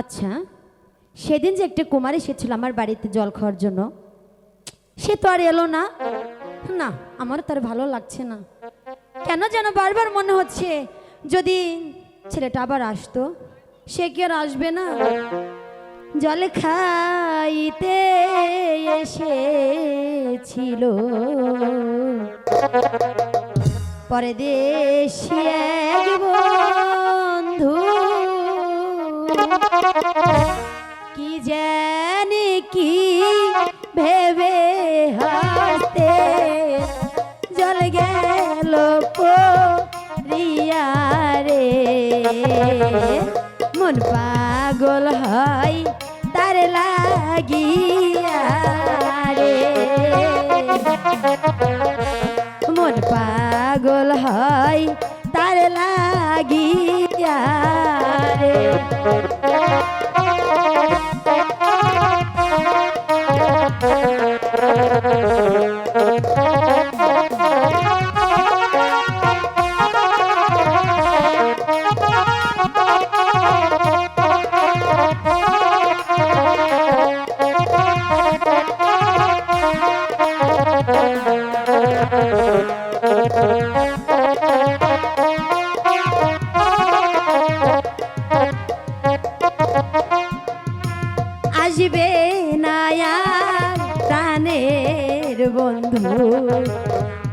আচ্ছা সেদিন যে একটা কুমার এসেছিল আমার বাড়িতে জল খাওয়ার জন্য, সে তো আর এলো না। না আমার তার ভালো লাগছে না। কেন যেন বারবার মনে হচ্ছে যদি ছেলেটা আবার আসতো, সে কি আর আসবে না? জল খাইতে এসেছিল। পরে দেশি কি জানি কি ভেবে হাসতে জল গেল রিয়া রে। মন পাগল হয় তার লাগিয়া রে। মন পাগল হয় তার লাগিয়া রে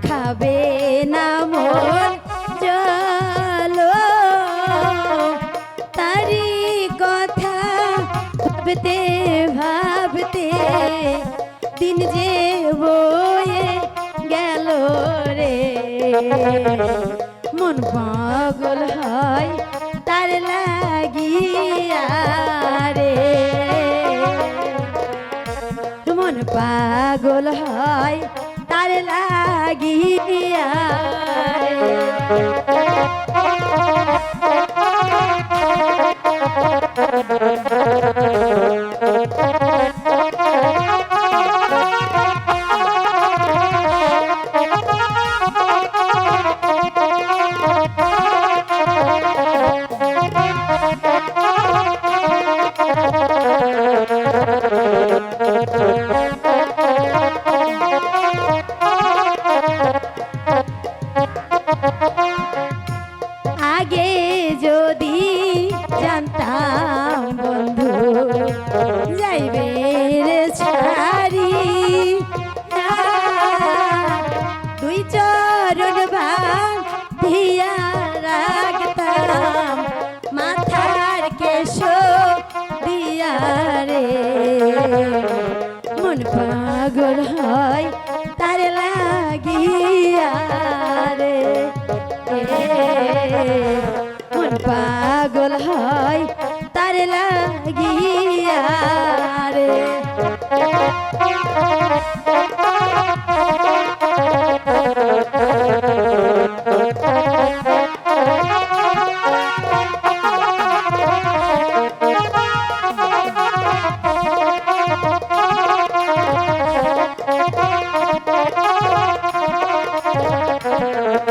খাবে না মোর চলো তারি কথা ভাবতে ভাবতে দিন যে বয়ে গেল রে। মন পাগল হয় তার লাগিয়া রে। মন পাগল হয় তার লাগিয়া। মন পাগল হয় তার লাগিয়া মন পাগল হয় তার লাগিয়া রে।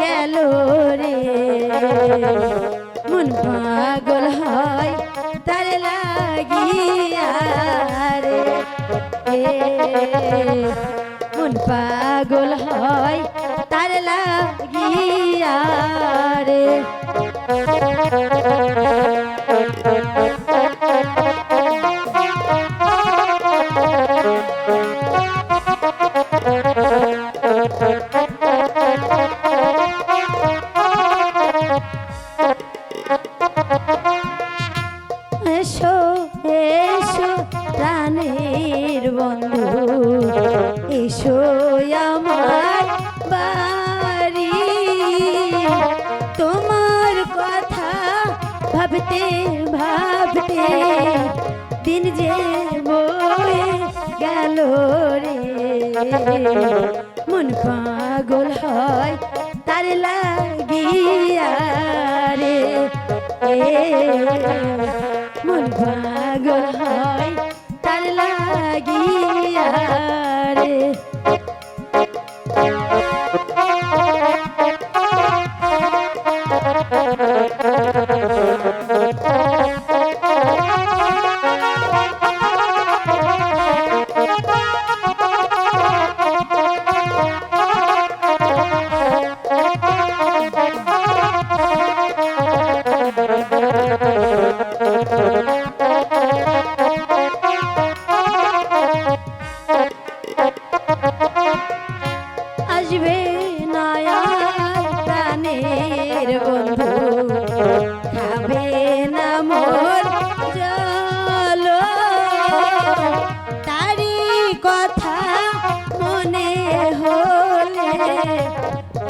গেল রে। মন পাগল হয় তার লাগিয়া রে। মন পাগল হয় তার লাগিয়া রে। বন্ধু, এসো আমার বাড়ি। তোমার কথা ভাবতে ভাবতে দিন যে বয়ে গেল রে। মন পাগল হয় তার লাগিয়া রে। মন পাগল হয় লাগিয়া রে।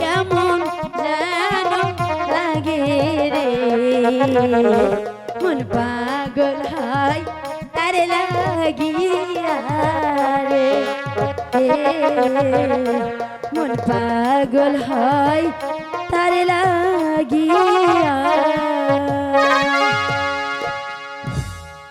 কেমন যেন লাগে রে। মন পাগল হয় তার লাগিয়া রে। মন পাগল হয় তার লাগিয়া